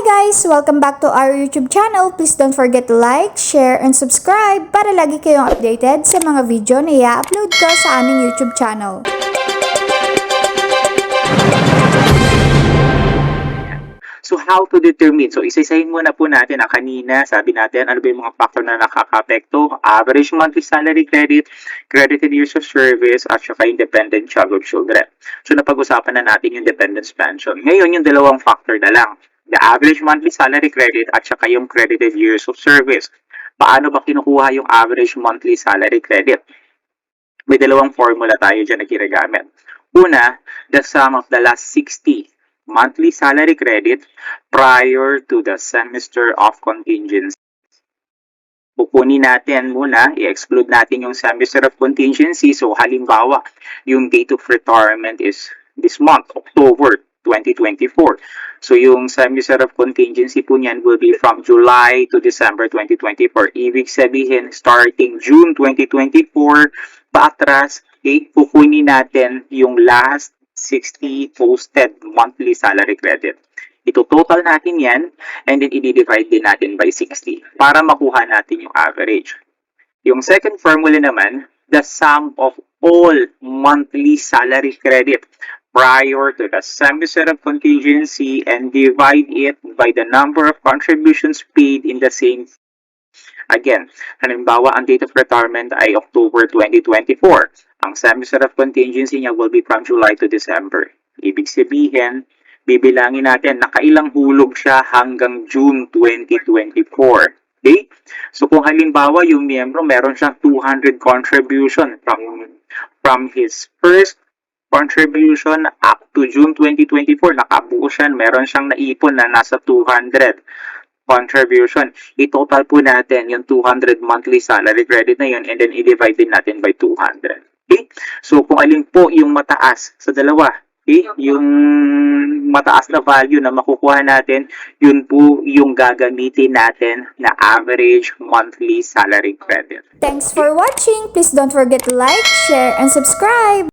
guys! Welcome back to our YouTube channel. Please don't forget to like, share, and subscribe para lagi kayong updated sa mga video na i-upload ko sa aming YouTube channel. So how to determine? So isa-isahin muna po natin ang kanina. Sabi natin ano ba yung mga factor na nakaka-apekto? Average monthly salary credit, credited years of service, at saka independent child of children. So napag-usapan na natin yung dependence pension. Ngayon yung dalawang factor na lang. The average monthly salary credit at saka yung credited years of service. Paano ba kinukuha yung average monthly salary credit? May dalawang formula tayo dyan na ginagamit. Una, the sum of the last 60 monthly salary credit prior to the semester of contingency. Pupunin natin muna, i-exclude natin yung semester of contingency. So, halimbawa, yung date of retirement is this month, October 2024. So, yung semester of contingency po niyan will be from July to December 2024. Ibig sabihin, starting June 2024, paatras, okay, pupunin natin yung last 60 posted monthly salary credit. Ito total natin yan and then i-divide din natin by 60 para makuha natin yung average. Yung second formula naman, the sum of all monthly salary credit prior to the semester of contingency and divide it by the number of contributions paid in the same Again, halimbawa, ang date of retirement ay October 2024. Ang semester of contingency niya will be from July to December. Ibig sabihin, bibilangin natin nakailang hulog siya hanggang June 2024. Okay? So kung halimbawa yung miyembro meron siyang 200 contribution from from his first contribution up to June 2024, nakabuo siya, meron siyang naipon na nasa 200 contribution. I-total po natin yung 200 monthly salary credit na yun and then i-divide din natin by 200. Okay? So, kung alin po yung mataas sa dalawa, okay? Yung mataas na value na makukuha natin, yun po yung gagamitin natin na average monthly salary credit. Thanks for watching! Please don't forget to like, share, and subscribe!